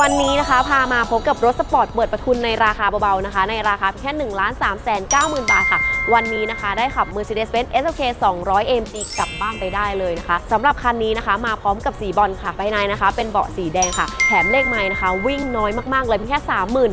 วันนี้นะคะพามาพบกับรถสปอร์ตเปิดประทุนในราคาเบาๆนะคะ ในราคาเพียงแค่1นึ่งล้านสามแสนเก้าหมื่นบาทค่ะ วันนี้นะคะได้ขับ Mercedes-Benz SLK 200 AMG กลับบ้านไปได้เลยนะคะสำหรับคันนี้นะคะ มาพร้อมกับสีบอลค่ะภายในนะคะ เป็นเบาะสีแดงค่ะ แถมเลขไม้นะคะ วิ่งน้อยมากๆเลยเพียงแค่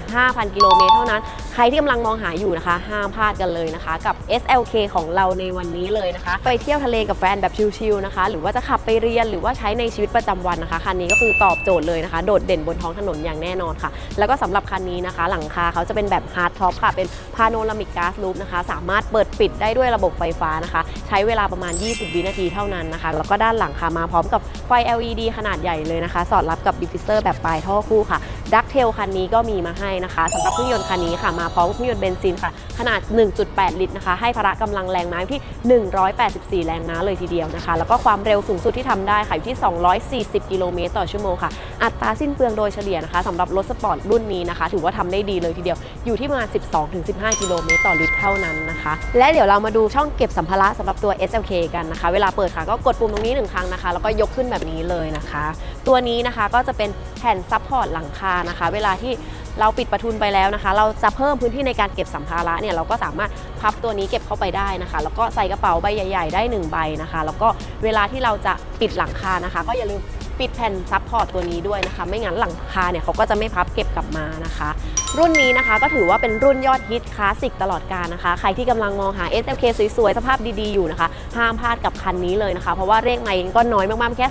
35,000 กิโลเมตรเท่านั้น ใครที่กำลังมองหาอยู่นะคะ ห้ามพลาดกันเลยนะคะ กับ SLK ของเราในวันนี้เลยนะคะ ไปเที่ยวทะเลกับแฟนแบบชิลๆนะคะ หรือว่าจะขับไปเรียนหรือว่าใช้ในชีวิตประจำวันนะคะคันนี้ก็คือตอบโจทย์เลยนะคะ โดดเด่นบนท้องถนนอย่างแน่นอนค่ะ แล้วก็สำหรับคันนี้นะคะ หลังคาเขาจะเป็นแบบฮาร์ดท็อปค่ะ เป็นพาโนรามิกก๊าซลูปนะคะ สามารถเปิดปิดได้ด้วยระบบไฟฟ้านะคะ ใช้เวลาประมาณ 20 วินาทีเท่านั้นนะคะ แล้วก็ด้านหลังค่ะมาพร้อมกับไฟ LED ขนาดใหญ่เลยนะคะ สอดรับกับดิฟฟิเซอร์แบบปลายท่อคู่ค่ะ ดักเทลคันนี้ก็มีมาให้นะคะสำหรับเครื่องยนต์คันนี้ค่ะ มาพร้อมเครื่องยนต์เบนซินค่ะ ขนาด 1.8 ลิตรนะคะ ให้พละกำลังแรงม้าที่ 184 แรงม้าเลยทีเดียวนะคะ แล้วก็ความเร็วสูงสุดที่ทำได้ค่ะอยู่ที่ 240 กิโลเมตรต่อชั่วโมงค่ะ อัตราสิ้นเปลืองโดยเฉลี่ยนะคะสำหรับรถสปอร์ตรุ่นนี้นะคะ ถือว่าทำได้ดีเลยทีเดียว อยู่ที่ประมาณ 12-15 กิโลเมตรต่อลิตรเท่านั้นนะคะ และเดี๋ยวเรามาดูช่องเก็บสัมภาระสำหรับตัว SLK กันนะคะ เวลาเปิดค่ะก็กดปุ่มตรงนี้หนึ่งครั้งนะคะ แล้วก็ยกขึ้นแบบนี้เลยนะคะ ตัวนี้นะคะก็จะเป็นแผ่นซับพอร์ตหลังคานะคะ เวลาที่เราปิดประทุนไปแล้วนะคะ เราจะเพิ่มพื้นที่ในการเก็บสัมภาระเนี่ยเราก็สามารถพับตัวนี้เก็บเข้าไปได้นะคะ แล้วก็ใส่กระเป๋าใบใหญ่ ๆ ได้หนึ่งใบนะคะ แล้วก็เวลาที่เราจะปิดหลังคานะคะ ก็อย่าลืม ปิดแผ่นซับพอร์ตตัวนี้ด้วยนะคะ ไม่งั้นหลังคาเนี่ยเขาก็จะไม่พับเก็บกลับมานะคะ รุ่นนี้นะคะก็ถือว่าเป็นรุ่นยอดฮิตคลาสสิกตลอดกาลนะคะ ใครที่กำลังมองหา SLK สวยๆ สภาพดีๆ อยู่นะคะ ห้ามพลาดกับคันนี้เลยนะคะ เพราะว่าเลขไมล์ก็น้อยมากๆ แค่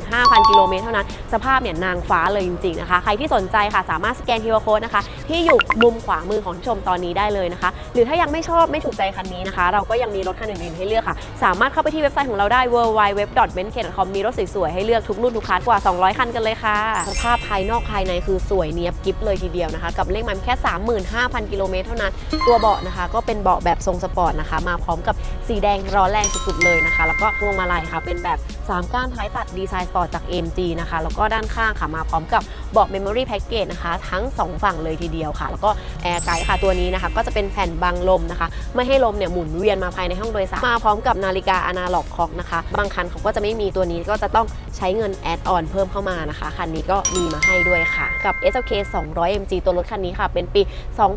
35,000 กิโลเมตรเท่านั้น สภาพเนี่ยนางฟ้าเลยจริงๆนะคะ ใครที่สนใจค่ะสามารถสแกน QR Code นะคะ ที่อยู่มุมขวามือของชมตอนนี้ได้เลยนะคะ หรือถ้ายังไม่ชอบไม่ถูกใจคันนี้นะคะ เราก็ยังมีรถคันอื่นๆให้เลือกค่ะ สามารถเข้าไปที่เว็บไซต์ของเราได้ www.benz.com มีรถสวยๆให้เลือกทุกรุ่นทุกคันกว่า 200 คันกันเลยค่ะ สภาพภายนอกภายในคือสวยเนียบกิฟเลยทีเดียวนะคะ กับเลขมันแค่ 35,000 กิโลเมตรเท่านั้น ตัวเบาะนะคะ ก็เป็นเบาะแบบทรงสปอร์ตนะคะ มาพร้อมกับสีแดงร้อนแรงสุดๆเลยนะคะ แล้วก็พวงมาลัยค่ะเป็นแบบ 3 ก้านท้ายตัดดีไซน์สปอร์ตจาก AMG นะคะ แล้วก็ด้านข้างค่ะมาพร้อมกับบาะ Memory Package นะคะ ทั้ง 2 ฝั่งเลยทีเดียวค่ะ แล้วก็แอร์ไกด์ค่ะตัวนี้นะคะ ก็จะเป็นแผ่นบังลมนะคะ ไม่ให้ลมเนี่ยหมุนเวียนมาภายในห้องโดยสารมาพร้อมกับนาฬิกาอนาล็อกคอกนะคะ บางคันเขาก็จะไม่มีตัวนี้ก็จะต้องใช้เงินแอดออนเพิ่มเข้ามานะคะคันนี้ก็มีมาให้ด้วยค่ะ กับ SLK 200 MG ตัวรถคันนี้ค่ะ เป็นปี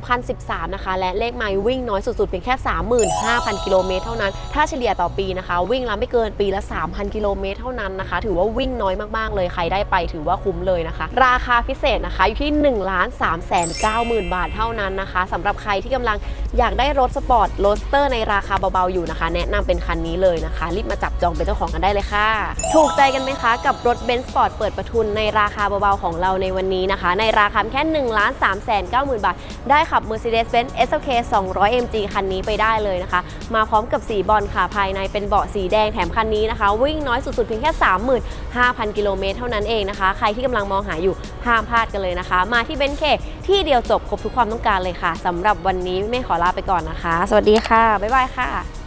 2013 นะคะ และเลขไมล์วิ่งน้อยสุดๆ เพียงแค่ 35,000 กิโลเมตรเท่านั้น ถ้าเฉลี่ยต่อปีนะคะ วิ่งแล้วไม่เกินปีละ 3,000 กิโลเมตรเท่านั้นนะคะ ถือว่าวิ่งน้อยมากๆเลยใครได้ไปถือว่าคุ้มเลยนะคะ ราราคาพิเศษนะคะอยู่ที่1 3 9 0 0 0 0 บาทเท่านั้นนะคะสำหรับใครที่กำลังอยากได้รถสปอร์ตโรสเตอร์ในราคาเบาๆอยู่นะคะ แนะนำเป็นคันนี้เลยนะคะ รีบมาจับจองเป็นเจ้าของกันได้เลยค่ะ ถูกใจกันไหมคะกับรถเบนซ์สปอร์ตเปิดประทุนในราคาเบาๆของเราในวันนี้นะคะ ในราคาแค่1 3 9 0 0 0 บาท ได้ขับ Mercedes-Benz SLK 200 MG คันนี้ไปได้เลยนะคะ มาพร้อมกับสีบอลค่ะภายในเป็นเบาะสีแดงแถมคันนี้นะคะ วิ่งน้อยสุดๆเพียงแค่ 35,000 กิโลเมตรเท่านั้นเองนะคะ ใครที่กำลังมองหาอยู่ ห้ามพลาดกันเลยนะคะ มาที่เบนเคที่เดียวจบครบทุกความต้องการเลยค่ะสำหรับวันนี้ไม่ขอลาไปก่อนนะคะ สวัสดีค่ะ บ๊ายบายค่ะ